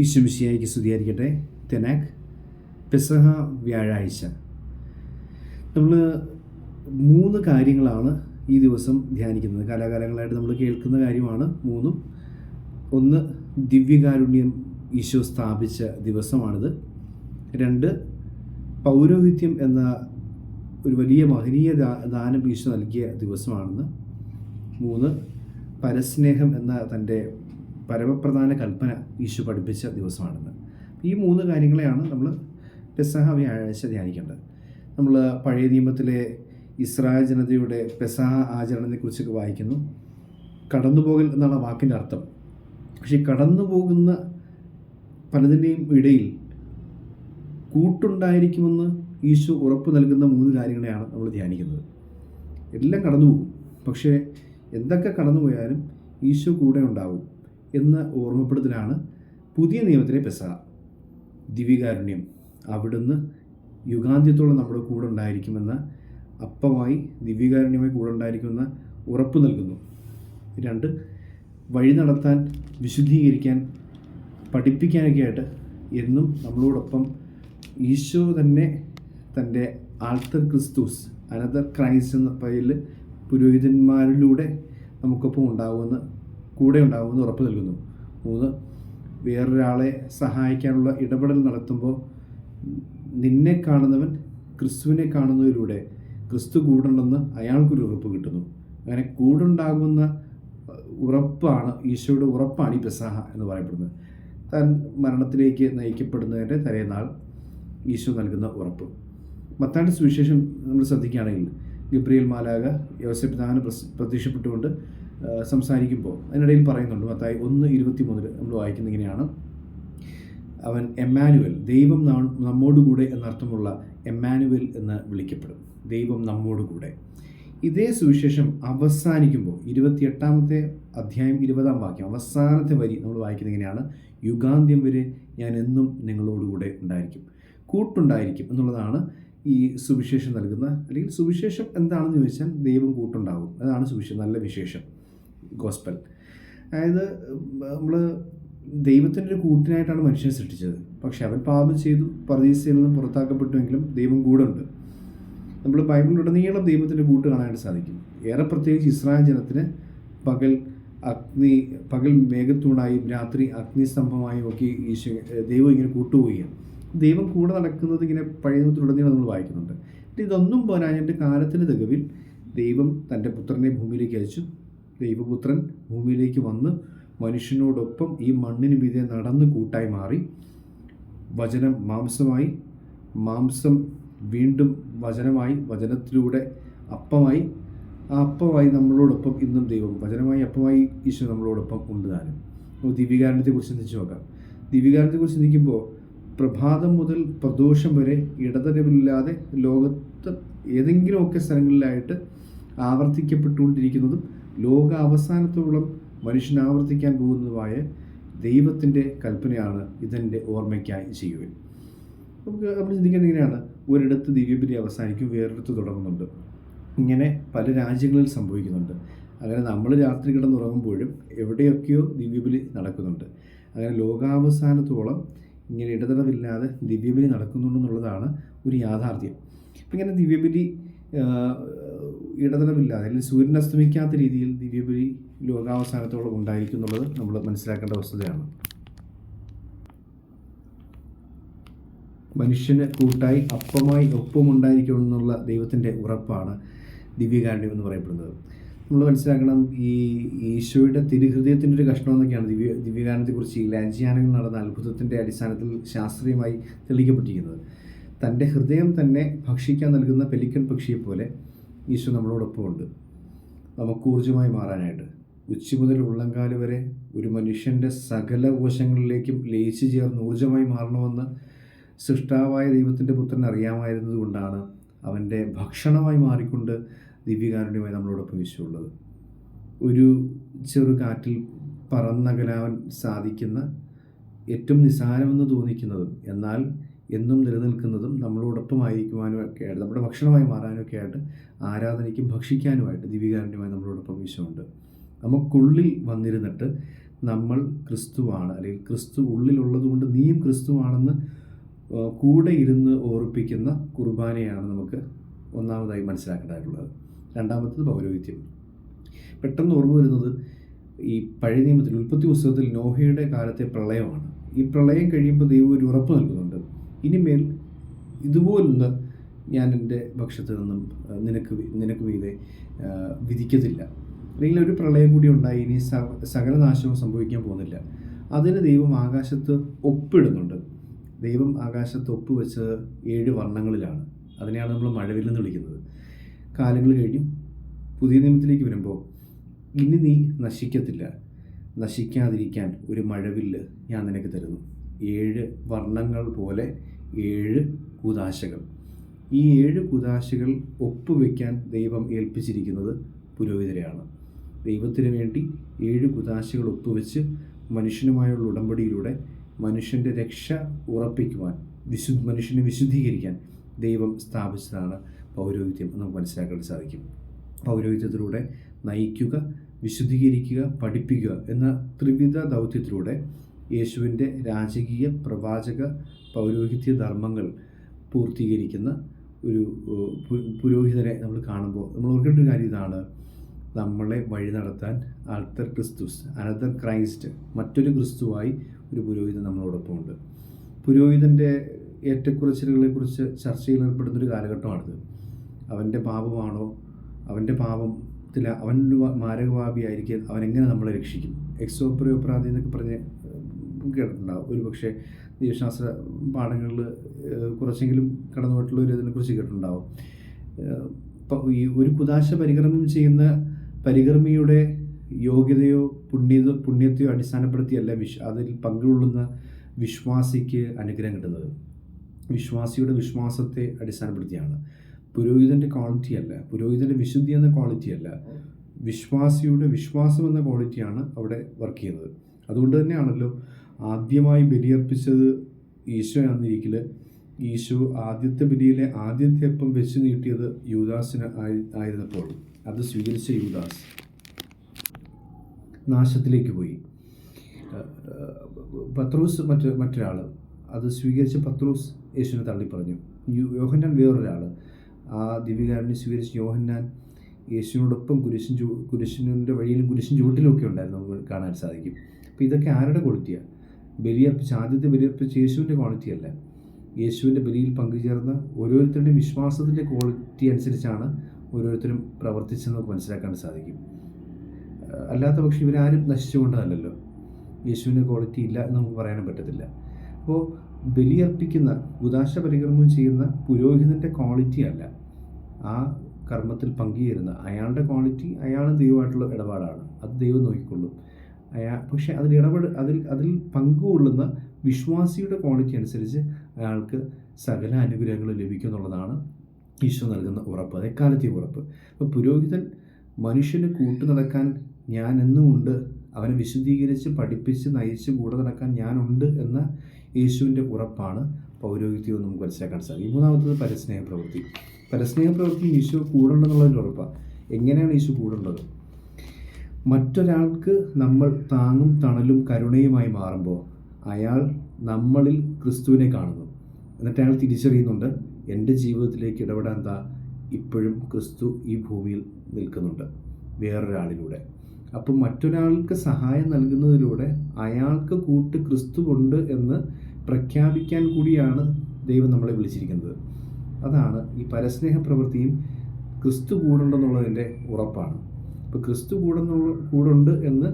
ഈശ്വമിശിയായിക്ക് സ്തുതിയായിരിക്കട്ടെ. തെനാക് പെസഹ വ്യാഴാഴ്ച. നമ്മൾ മൂന്ന് കാര്യങ്ങളാണ് ഈ ദിവസം ധ്യാനിക്കുന്നത്. കാലാകാലങ്ങളായിട്ട് നമ്മൾ കേൾക്കുന്ന കാര്യമാണ് മൂന്നും. ഒന്ന് ദിവ്യകാരുണ്യം ഈശോ സ്ഥാപിച്ച ദിവസമാണിത്. രണ്ട് പൗരോഹിത്യം എന്ന ഒരു വലിയ മഹനീയ ദാനം ഈശോ നൽകിയ ദിവസമാണെന്ന്. മൂന്ന് പരസ്നേഹം എന്ന തന്റെ പരമപ്രധാന കൽപ്പന ഈശോ പഠിപ്പിച്ച ദിവസമാണെന്ന്. ഈ മൂന്ന് കാര്യങ്ങളെയാണ് നമ്മൾ പെസഹ വ്യാഴാഴ്ച ധ്യാനിക്കേണ്ടത്. നമ്മൾ പഴയ നിയമത്തിലെ ഇസ്രായേൽ ജനതയുടെ പെസഹ ആചരണത്തെക്കുറിച്ചൊക്കെ വായിക്കുന്നു. കടന്നുപോകൽ എന്നാണ് വാക്കിന്റെ അർത്ഥം. പക്ഷേ കടന്നു പോകുന്ന പലതിന്റെയും ഇടയിൽ കൂട്ടുണ്ടായിരിക്കുമെന്ന് ഈശോ ഉറപ്പ് നൽകുന്ന മൂന്ന് കാര്യങ്ങളെയാണ് നമ്മൾ ധ്യാനിക്കുന്നത്. എല്ലാം കടന്നു പോകും പക്ഷേ എന്തൊക്കെ കടന്നുപോയാലും ഈശോ കൂടെ ഉണ്ടാവും. എന്ന ഓർമ്മപ്പെടുത്തലാണ് പുതിയ നിയമത്തിലെ പെസഹ ദിവ്യകാരുണ്യം അവിടുന്ന് യുഗാന്ത്യത്തോളം നമ്മുടെ കൂടെ ഉണ്ടായിരിക്കുമെന്ന അപ്പമായി ദിവ്യകാരുണ്യമായി കൂടെ ഉണ്ടായിരിക്കുമെന്ന ഉറപ്പ് നൽകുന്നു. രണ്ട് വഴി നടത്താൻ വിശുദ്ധീകരിക്കാൻ പഠിപ്പിക്കാനൊക്കെ ആയിട്ട് എന്നും നമ്മളോടൊപ്പം ഈശോ തന്നെ തന്റെ ആൾത്തർ ക്രിസ്തുസ് അനദർ ക്രൈസ്റ്റ് എന്ന പേരിൽ പുരോഹിതന്മാരിലൂടെ നമുക്കൊപ്പം ഉണ്ടാകുമെന്ന് കൂടെ ഉണ്ടാവുമെന്ന് ഉറപ്പ് നൽകുന്നു. മൂന്ന് വേറൊരാളെ സഹായിക്കാനുള്ള ഇടപെടൽ നടത്തുമ്പോൾ നിന്നെ കാണുന്നവൻ ക്രിസ്തുവിനെ കാണുന്നതിലൂടെ ക്രിസ്തു കൂടുണ്ടെന്ന് അയാൾക്കൊരു ഉറപ്പ് കിട്ടുന്നു. അങ്ങനെ കൂടുണ്ടാകുന്ന ഉറപ്പാണ് ഈശോയുടെ ഉറപ്പാണ് ഈ പെസാഹ എന്ന് പറയപ്പെടുന്നത്. താൻ മരണത്തിലേക്ക് നയിക്കപ്പെടുന്നതിന്റെ തലേനാൾ ഈശോ നൽകുന്ന ഉറപ്പ്. മത്താന്റെ സുവിശേഷം നമ്മൾ ശ്രദ്ധിക്കുകയാണെങ്കിൽ ഗബ്രിയൽ മാലാക യോസെപ്പ് പിതാവിന് പ്രതീക്ഷപ്പെട്ടുകൊണ്ട് പ്രത്യക്ഷപ്പെട്ടുകൊണ്ട് സംസാരിക്കുമ്പോൾ. അതിനിടയിൽ പറയുന്നുണ്ട് മത്തായി ഒന്ന് ഇരുപത്തി മൂന്നിൽ നമ്മൾ വായിക്കുന്ന ഇങ്ങനെയാണ്. അവൻ എമ്മാനുവൽ ദൈവം നമ്മോടുകൂടെ എന്നർത്ഥമുള്ള എമ്മാനുവൽ എന്ന് വിളിക്കപ്പെടും. ദൈവം നമ്മോടുകൂടെ. ഇതേ സുവിശേഷം അവസാനിക്കുമ്പോൾ ഇരുപത്തിയെട്ടാമത്തെ അധ്യായം ഇരുപതാം വാക്യം അവസാനത്തെ വരി നമ്മൾ വായിക്കുന്നത് ഇങ്ങനെയാണ്. യുഗാന്ത്യം വരെ ഞാൻ എന്നും നിങ്ങളോടുകൂടെ ഉണ്ടായിരിക്കും. കൂട്ടുണ്ടായിരിക്കും എന്നുള്ളതാണ് ഈ സുവിശേഷം നൽകുന്ന അല്ലെങ്കിൽ സുവിശേഷം എന്താണെന്ന് ചോദിച്ചാൽ ദൈവം കൂട്ടുണ്ടാകും. അതാണ് സുവിശേഷം നല്ല വിശേഷം. ഗോസ്പൽ അതായത് നമ്മൾ ദൈവത്തിന്റെ ഒരു കൂട്ടിനായിട്ടാണ് മനുഷ്യനെ സൃഷ്ടിച്ചത്. പക്ഷെ അവൻ പാപം ചെയ്തു പരദീസയിൽ നിന്ന് പുറത്താക്കപ്പെട്ടുവെങ്കിലും ദൈവം കൂടെ ഉണ്ട്. നമ്മൾ ബൈബിളിലുടനീളം ദൈവത്തിന്റെ കൂട്ട് കാണാനായിട്ട് സാധിക്കും. ഏറെ പ്രത്യേകിച്ച് ഇസ്രായേൽ ജനത്തിന് പകൽ അഗ്നി പകൽ മേഘത്തൂണായും രാത്രി അഗ്നിസ്തംഭമായും ഒക്കെ ഈശോ ദൈവം ഇങ്ങനെ കൂട്ടുപോവുകയാണ്. ദൈവം കൂടെ നടക്കുന്നത് ഇങ്ങനെ പഴയ നിയമത്തിലുടനീളം നമ്മൾ വായിക്കുന്നുണ്ട്. ഇതൊന്നും പോരാഞ്ഞിട്ട് കാലത്തിന് തികവിൽ ദൈവം തന്റെ പുത്രനെ ഭൂമിയിലേക്ക് അയച്ചു. ദൈവപുത്രൻ ഭൂമിയിലേക്ക് വന്ന് മനുഷ്യനോടൊപ്പം ഈ മണ്ണിന് മീതെ നടന്ന് കൂട്ടായി മാറി. വചനം മാംസമായി മാംസം വീണ്ടും വചനമായി വചനത്തിലൂടെ അപ്പമായി. ആ അപ്പമായി നമ്മളോടൊപ്പം ഇന്നും ദൈവം. വചനമായി അപ്പമായി ഈശോ നമ്മളോടൊപ്പം ഉണ്ട് താനും. നമുക്ക് ദിവ്യകാരണത്തെക്കുറിച്ച് ചിന്തിച്ച് നോക്കാം. ദിവ്യകാരണത്തെക്കുറിച്ച് ചിന്തിക്കുമ്പോൾ പ്രഭാതം മുതൽ പ്രദോഷം വരെ ഇടതരവില്ലാതെ ലോകത്ത് ഏതെങ്കിലുമൊക്കെ സ്ഥലങ്ങളിലായിട്ട് ആവർത്തിക്കപ്പെട്ടുകൊണ്ടിരിക്കുന്നതും ലോക അവസാനത്തോളം മനുഷ്യൻ ആവർത്തിക്കാൻ പോകുന്നതുമായ ദൈവത്തിന്റെ കൽപ്പനയാണ് ഇതിന്റെ ഓർമ്മയ്ക്കായി ചെയ്യുവാൻ. നമുക്ക് നമ്മൾ ചിന്തിക്കുന്നത് ഇങ്ങനെയാണ്. ഒരിടത്ത് ദിവ്യബലി അവസാനിക്കും വേറൊരിടത്ത് തുടങ്ങുന്നുണ്ട്. ഇങ്ങനെ പല രാജ്യങ്ങളിൽ സംഭവിക്കുന്നുണ്ട്. അങ്ങനെ നമ്മൾ രാത്രി കിടന്നുറങ്ങുമ്പോഴും എവിടെയൊക്കെയോ ദിവ്യബലി നടക്കുന്നുണ്ട്. അങ്ങനെ ലോകാവസാനത്തോളം ഇങ്ങനെ ഇടതടവില്ലാതെ ദിവ്യബലി നടക്കുന്നുണ്ടെന്നുള്ളതാണ് ഒരു യാഥാർത്ഥ്യം. അപ്പം ഇങ്ങനെ ദിവ്യബലി ഇടതടവില്ലാതെ അല്ലെങ്കിൽ സൂര്യൻ അസ്തമിക്കാത്ത രീതിയിൽ ദിവ്യബലി ലോകാവസാനത്തോളം ഉണ്ടായിരിക്കും എന്നുള്ളത് നമ്മൾ മനസ്സിലാക്കേണ്ട വസ്തുതയാണ്. മനുഷ്യന് കൂട്ടായി അപ്പമായി ഒപ്പമുണ്ടായിരിക്കണം എന്നുള്ള ദൈവത്തിന്റെ ഉറപ്പാണ് ദിവ്യകാരുണ്യം എന്ന് പറയപ്പെടുന്നത്. നമ്മൾ മനസ്സിലാക്കണം ഈ ഈശോയുടെ തിരുഹൃദയത്തിന്റെ ഒരു കഷ്ണം എന്നൊക്കെയാണ് ദിവ്യ ദിവ്യകാരണത്തെക്കുറിച്ച് ഈ ലാഞ്ചിയാനങ്ങൾ നടന്ന അത്ഭുതത്തിന്റെ അടിസ്ഥാനത്തിൽ ശാസ്ത്രീയമായി തെളിയിക്കപ്പെട്ടിരിക്കുന്നത്. തന്റെ ഹൃദയം തന്നെ ഭക്ഷിക്കാൻ നൽകുന്ന പെലിക്കൻ പക്ഷിയെ പോലെ ഈശോ നമ്മളോടൊപ്പം ഉണ്ട്. നമുക്ക് ഊർജമായി മാറാനായിട്ട്. ഉച്ച മുതൽ ഉള്ളംകാൽ വരെ ഒരു മനുഷ്യന്റെ സകല കോശങ്ങളിലേക്കും ലയിച്ചു ചേർന്ന് ഊർജമായി മാറണമെന്ന് സൃഷ്ടാവായ ദൈവത്തിന്റെ പുത്രൻ അറിയാമായിരുന്നതുകൊണ്ടാണ് അവന്റെ ഭക്ഷണമായി മാറിക്കൊണ്ട് ദിവ്യകാരുണ്യമായി നമ്മളോടൊപ്പം വിശ്വമുള്ളത് ഒരു ചെറു കാറ്റിൽ പറന്നകലാൻ സാധിക്കുന്ന ഏറ്റവും നിസ്സാരമെന്ന് തോന്നിക്കുന്നതും എന്നാൽ എന്നും നിലനിൽക്കുന്നതും നമ്മളോടൊപ്പം ആയിരിക്കുവാനും ഒക്കെ ആയിട്ട് നമ്മുടെ ഭക്ഷണമായി മാറാനും ഒക്കെ ആയിട്ട് ആരാധനയ്ക്കും ഭക്ഷിക്കാനുമായിട്ട് ദിവ്യകാരുണ്യമായി നമ്മളോടൊപ്പം വിശ്വമുണ്ട് നമുക്കുള്ളിൽ വന്നിരുന്നിട്ട് നമ്മൾ ക്രിസ്തുവാണ് അല്ലെങ്കിൽ ക്രിസ്തു ഉള്ളിലുള്ളത് കൊണ്ട് നീയും ക്രിസ്തുവാണെന്ന് കൂടെ ഇരുന്ന് ഓർപ്പിക്കുന്ന കുർബാനയാണ് നമുക്ക് ഒന്നാമതായി മനസ്സിലാക്കേണ്ടതായിട്ടുള്ളത്. രണ്ടാമത്തത് പൗരോഹിത്യം. പെട്ടെന്ന് ഓർമ്മ വരുന്നത് ഈ പഴയ നിയമത്തിൽ ഉൽപ്പത്തി പുസ്തകത്തിൽ നോഹയുടെ കാലത്തെ പ്രളയമാണ്. ഈ പ്രളയം കഴിയുമ്പോൾ ദൈവം ഒരു ഉറപ്പ് നൽകുന്നുണ്ട് ഇനിമേൽ ഇതുപോലൊന്ന് ഞാൻ എന്റെ പക്ഷത്തു നിന്നും നിനക്ക് നിനക്ക് മീതെ വിധിക്കത്തില്ല അല്ലെങ്കിൽ ഒരു പ്രളയം കൂടി ഉണ്ടായി ഇനി സകല നാശവും സംഭവിക്കാൻ പോകുന്നില്ല. അതിന് ദൈവം ആകാശത്ത് ഒപ്പിടുന്നുണ്ട്. ദൈവം ആകാശത്ത് ഒപ്പ് വെച്ച് ഏഴ് വർണങ്ങളിലാണ്. അതിനെയാണ് നമ്മൾ മഴവില്ലെന്ന് വിളിക്കുന്നത്. കാലങ്ങൾ കഴിഞ്ഞു. പുതിയ നിയമത്തിലേക്ക് വരുമ്പോൾ ഇനി നീ നശിക്കത്തില്ല. നശിക്കാതിരിക്കാൻ ഒരു മഴവില്ല് ഞാൻ നിനക്ക് തരുന്നു. ഏഴ് വർണങ്ങൾ പോലെ ഏഴ് കുതാശകൾ. ഈ ഏഴ് കുതാശകൾ ഒപ്പുവെക്കാൻ ദൈവം ഏൽപ്പിച്ചിരിക്കുന്നത് പുരോഹിതരെയാണ്. ദൈവത്തിന് വേണ്ടി ഏഴ് കുതാശകൾ ഒപ്പുവെച്ച് മനുഷ്യനുമായുള്ള ഉടമ്പടിയിലൂടെ മനുഷ്യന്റെ രക്ഷ ഉറപ്പിക്കുവാൻ വിശു മനുഷ്യനെ വിശുദ്ധീകരിക്കാൻ ദൈവം സ്ഥാപിച്ചതാണ് പൗരോഹിത്യം എന്ന് നമുക്ക് മനസ്സിലാക്കാൻ സാധിക്കും. പൗരോഹിത്യത്തിലൂടെ നയിക്കുക വിശുദ്ധീകരിക്കുക പഠിപ്പിക്കുക എന്ന ത്രിവിധ ദൗത്യത്തിലൂടെ യേശുവിന്റെ രാജകീയ പ്രവാചക പൗരോഹിത്യ ധർമ്മങ്ങൾ പൂർത്തീകരിക്കുന്ന ഒരു പുരോഹിതനെ നമ്മൾ കാണുമ്പോൾ നമ്മൾ ഓർക്കേണ്ട ഒരു കാര്യം ഇതാണ്. നമ്മളെ വഴി നടത്താൻ ആൾത്തർ ക്രിസ്തുസ് അനദർ ക്രൈസ്റ്റ് മറ്റൊരു ക്രിസ്തുവായി ഒരു പുരോഹിതൻ നമ്മളോടൊപ്പം ഉണ്ട്. പുരോഹിതന്റെ ഏറ്റക്കുറച്ചിലുകളെക്കുറിച്ച് ചർച്ചയിൽ ഏർപ്പെടുന്നൊരു കാലഘട്ടമാണിത്. അവന്റെ പാപമാണോ? അവന്റെ പാപത്തിൽ അവൻ ഒരു മാരകവാപിയായിരിക്കും അവൻ എങ്ങനെ നമ്മളെ രക്ഷിക്കും? എക്സോപ്രയോപ്രാതി എന്നൊക്കെ പറഞ്ഞ് കേട്ടിട്ടുണ്ടാവും. ഒരു പക്ഷേ ജീവശാസ്ത്ര പാഠങ്ങളിൽ കുറച്ചെങ്കിലും കടന്നുപോയിട്ടുള്ള ഒരു ഇതിനെക്കുറിച്ച് കേട്ടിട്ടുണ്ടാവും. ഈ ഒരു കുതാശ പരികർമ്മം ചെയ്യുന്ന പരികർമ്മിയുടെ യോഗ്യതയോ പുണ്യത പുണ്യത്തെയോ അടിസ്ഥാനപ്പെടുത്തിയല്ല വിശ്വ അതിൽ പങ്കുകൊള്ളുന്ന വിശ്വാസിക്ക് അനുഗ്രഹം കിട്ടുന്നത്. വിശ്വാസിയുടെ വിശ്വാസത്തെ അടിസ്ഥാനപ്പെടുത്തിയാണ്. പുരോഹിതന്റെ ക്വാളിറ്റി അല്ല പുരോഹിതന്റെ വിശുദ്ധി എന്ന ക്വാളിറ്റി അല്ല വിശ്വാസിയുടെ വിശ്വാസം എന്ന ക്വാളിറ്റിയാണ് അവിടെ വർക്ക് ചെയ്യുന്നത്. അതുകൊണ്ട് തന്നെയാണല്ലോ ആദ്യമായി ബലിയർപ്പിച്ചത് ഈശോ ആണെന്നിരിക്കൽ ഈശോ ആദ്യത്തെ ബലിയിലെ ആദ്യത്തെ അപ്പം വെച്ച് നീട്ടിയത് യൂദാസിന് ആയി ആയിരുന്നപ്പോൾ. അത് സ്വീകരിച്ച യൂദാസ് നാശത്തിലേക്ക് പോയി. പത്രോസ് മറ്റ് മറ്റൊരാൾ അത് സ്വീകരിച്ച പത്രോസ് യേശുവിനെ തള്ളിപ്പറഞ്ഞു. യോഹന്നാൻ വേറൊരാൾ ആ ദിവ്യകാരനെ സ്വീകരിച്ച യോഹന്നാൻ യേശുവിനോടൊപ്പം കുരിശിൻ ചൂ കുരിശിന്റെ വഴിയിലും കുരിശിൻ ചൂട്ടിലും ഒക്കെ ഉണ്ടായിരുന്നു നമുക്ക് കാണാൻ സാധിക്കും. അപ്പോൾ ഇതൊക്കെ ആരുടെ ക്വാളിറ്റിയാണ് ബലിയർപ്പിച്ച ആദ്യത്തെ ബലിയർപ്പിച്ച യേശുവിന്റെ ക്വാളിറ്റി അല്ല. യേശുവിന്റെ ബലിയിൽ പങ്കുചേർന്ന ഓരോരുത്തരുടെയും വിശ്വാസത്തിന്റെ ക്വാളിറ്റി അനുസരിച്ചാണ് ഓരോരുത്തരും പ്രവർത്തിച്ചെന്ന് നമുക്ക് മനസ്സിലാക്കാൻ സാധിക്കും. അല്ലാത്ത പക്ഷേ ഇവരാരും നശിച്ചുകൊണ്ടതല്ലല്ലോ. യേശുവിന്റെ ക്വാളിറ്റി ഇല്ല എന്ന് നമുക്ക് പറയാനും പറ്റത്തില്ല. അപ്പോൾ ബലിയർപ്പിക്കുന്ന ഉദാശ പരികർമ്മം ചെയ്യുന്ന പുരോഹിതന്റെ ക്വാളിറ്റി അല്ല. ആ കർമ്മത്തിൽ പങ്കുചേരുന്ന അയാളുടെ ക്വാളിറ്റി അയാളും ദൈവമായിട്ടുള്ള ഇടപാടാണ്. അത് ദൈവം നോക്കിക്കൊള്ളും. അയാൾ പക്ഷേ അതിൽ ഇടപെട അതിൽ അതിൽ പങ്കുകൊള്ളുന്ന വിശ്വാസിയുടെ ക്വാളിറ്റി അനുസരിച്ച് അയാൾക്ക് സകല അനുഗ്രഹങ്ങളും ലഭിക്കും എന്നുള്ളതാണ് ഈശോ നൽകുന്ന ഉറപ്പ് അത് എക്കാലത്തെയും ഉറപ്പ്. അപ്പോൾ പുരോഹിതൻ മനുഷ്യന് കൂട്ടു നടക്കാൻ ഞാൻ എന്നുമുണ്ട് അവനെ വിശുദ്ധീകരിച്ച് പഠിപ്പിച്ച് നയിച്ച് കൂടെ നടക്കാൻ ഞാനുണ്ട് എന്ന യേശുവിന്റെ ഉറപ്പാണ് പൗരോഹിത്യവും നമുക്ക് മനസ്സിലാക്കാൻ സാധിക്കും. മൂന്നാമത്തത് പരസ്നേഹ പ്രവൃത്തി പരസ്നേഹ പ്രവൃത്തി ഈശോ കൂടുണ്ടെന്നുള്ളതിന്റെ ഉറപ്പാണ്. എങ്ങനെയാണ് ഈശോ കൂടുള്ളത് മറ്റൊരാൾക്ക് നമ്മൾ താങ്ങും തണലും കരുണയുമായി മാറുമ്പോൾ അയാൾ നമ്മളിൽ ക്രിസ്തുവിനെ കാണുന്നു. എന്നിട്ട് അയാൾ തിരിച്ചറിയുന്നുണ്ട് എന്റെ ജീവിതത്തിലേക്ക് ഇടപെടാൻ താ ഇപ്പോഴും ക്രിസ്തു ഈ ഭൂമിയിൽ നിൽക്കുന്നുണ്ട്. വേറൊരാളിലൂടെ. അപ്പം മറ്റൊരാൾക്ക് സഹായം നൽകുന്നതിലൂടെ അയാൾക്ക് കൂട്ട് ക്രിസ്തു ഉണ്ട് എന്ന് പ്രഖ്യാപിക്കാൻ കൂടിയാണ് ദൈവം നമ്മളെ വിളിച്ചിരിക്കുന്നത്. അതാണ് ഈ പരസ്നേഹ പ്രവൃത്തിയും ക്രിസ്തു കൂടുണ്ടെന്നുള്ളതിന്റെ ഉറപ്പാണ്. ഇപ്പോൾ ക്രിസ്തു കൂടുന്നുള്ള കൂടുണ്ട് എന്ന്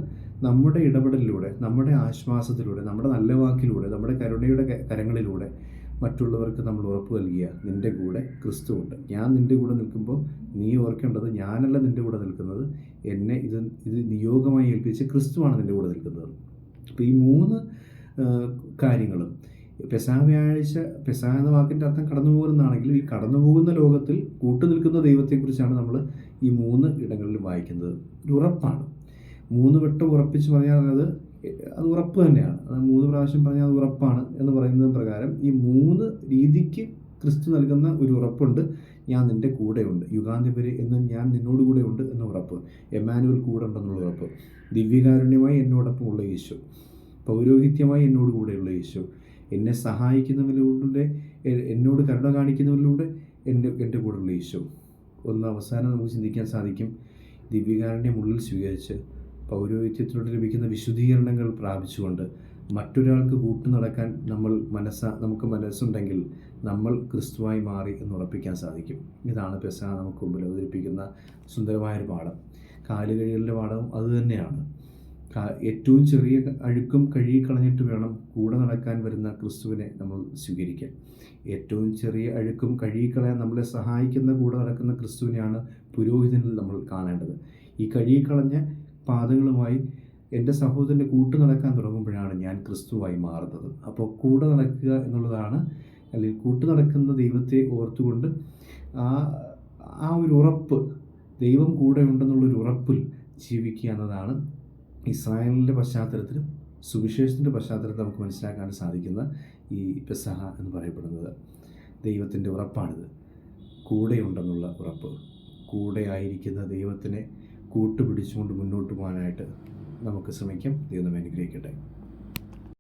നമ്മുടെ ഇടപെടലിലൂടെ നമ്മുടെ ആശ്വാസത്തിലൂടെ നമ്മുടെ നല്ല വാക്കിലൂടെ നമ്മുടെ കരുണയുടെ കരങ്ങളിലൂടെ മറ്റുള്ളവർക്ക് നമ്മൾ ഉറപ്പ് നൽകിയ നിന്റെ കൂടെ ക്രിസ്തു ഉണ്ട്. ഞാൻ നിന്റെ കൂടെ നിൽക്കുമ്പോൾ നീ ഓർക്കേണ്ടത് ഞാനല്ല നിന്റെ കൂടെ നിൽക്കുന്നത്. എന്നെ ഇത് ഇത് നിയോഗമായി ഏൽപ്പിച്ച് ക്രിസ്തുവാണ് നിന്റെ കൂടെ നിൽക്കുന്നത്. അപ്പോൾ ഈ മൂന്ന് കാര്യങ്ങളും പെസാ വ്യാഴ്ച പെസാ എന്ന വാക്കിന്റെ അർത്ഥം കടന്നു പോകുന്നതാണെങ്കിലും ഈ കടന്നു പോകുന്ന ലോകത്തിൽ കൂട്ടുനിൽക്കുന്ന ദൈവത്തെക്കുറിച്ചാണ് നമ്മൾ ഈ മൂന്ന് ഇടങ്ങളിൽ വായിക്കുന്നത് ഒരു ഉറപ്പാണ്. മൂന്ന് വട്ടം ഉറപ്പിച്ച് പറഞ്ഞാൽ അത് അത് ഉറപ്പ് തന്നെയാണ്. അത് മൂന്ന് പ്രാവശ്യം പറഞ്ഞാൽ അത് ഉറപ്പാണ് എന്ന് പറയുന്നത് പ്രകാരം ഈ മൂന്ന് രീതിക്ക് ക്രിസ്തു നൽകുന്ന ഒരു ഉറപ്പുണ്ട്. ഞാൻ നിന്റെ കൂടെയുണ്ട്. യുഗാന്തിപര് എന്നും ഞാൻ നിന്നോട് കൂടെ ഉണ്ട് എന്ന ഉറപ്പ്. എമാനുവൽ കൂടെ ഉണ്ടെന്നുള്ള ഉറപ്പ്. ദിവ്യകാരുണ്യമായി എന്നോടൊപ്പമുള്ള യേശു. പൗരോഹിത്യമായി എന്നോട് കൂടെയുള്ള യേശു. എന്നെ സഹായിക്കുന്നവരിലൂടെ എന്നോട് കരുണ കാണിക്കുന്നവരിലൂടെ എന്റെ എന്റെ കൂടെയുള്ള യേശു. ഒന്ന് അവസാനം നമുക്ക് ചിന്തിക്കാൻ സാധിക്കും. ദിവ്യകാരുണ്യം ഉള്ളിൽ സ്വീകരിച്ച് പൗരോഹിത്യത്തിലൂടെ ലഭിക്കുന്ന വിശുദ്ധീകരണങ്ങൾ പ്രാപിച്ചുകൊണ്ട് മറ്റൊരാൾക്ക് കൂട്ടു നടക്കാൻ നമ്മൾ മനസ്സ നമുക്ക് മനസ്സുണ്ടെങ്കിൽ നമ്മൾ ക്രിസ്തുവായി മാറി എന്ന് ഉറപ്പിക്കാൻ സാധിക്കും. ഇതാണ് പെസ നമുക്ക് മുമ്പിൽ അവതരിപ്പിക്കുന്ന സുന്ദരമായൊരു പാഠം. കാലുകഴികളുടെ പാഠവും അതുതന്നെയാണ് ഏറ്റവും ചെറിയ അഴുക്കും കഴുകി കളഞ്ഞിട്ട് വേണം കൂടെ നടക്കാൻ വരുന്ന ക്രിസ്തുവിനെ നമ്മൾ സ്വീകരിക്കാൻ. ഏറ്റവും ചെറിയ അഴുക്കും കഴുകി കഴുകിക്കളയാൻ നമ്മളെ സഹായിക്കുന്ന കൂടെ നടക്കുന്ന ക്രിസ്തുവിനെയാണ് പുരോഹിതനിൽ നമ്മൾ കാണേണ്ടത്. ഈ കഴുകി കളഞ്ഞ പാദങ്ങളുമായി എന്റെ സഹോദരന്റെ കൂട്ടു നടക്കാൻ തുടങ്ങുമ്പോഴാണ് ഞാൻ ക്രിസ്തുവായി മാറുന്നത്. അപ്പോൾ കൂടെ നടക്കുക എന്നുള്ളതാണ് അല്ലെങ്കിൽ കൂട്ടു നടക്കുന്ന ദൈവത്തെ ഓർത്തുകൊണ്ട് ആ ആ ഒരു ഉറപ്പ് ദൈവം കൂടെ ഉണ്ടെന്നുള്ളൊരു ഉറപ്പിൽ ജീവിക്കുക എന്നതാണ് ഇസ്രായേലിന്റെ പശ്ചാത്തലത്തിലും സുവിശേഷത്തിന്റെ പശ്ചാത്തലത്തിൽ നമുക്ക് മനസ്സിലാക്കാൻ സാധിക്കുന്ന ഈ പെസഹ എന്ന് പറയപ്പെടുന്നത് ദൈവത്തിന്റെ ഉറപ്പാണിത്. കൂടെയുണ്ടെന്നുള്ള ഉറപ്പ്. കൂടെ ആയിരിക്കുന്ന ദൈവത്തിനെ കൂട്ടുപിടിച്ചുകൊണ്ട് മുന്നോട്ട് പോകാനായിട്ട് നമുക്ക് ശ്രമിക്കാം. ദൈവം അനുഗ്രഹിക്കട്ടെ.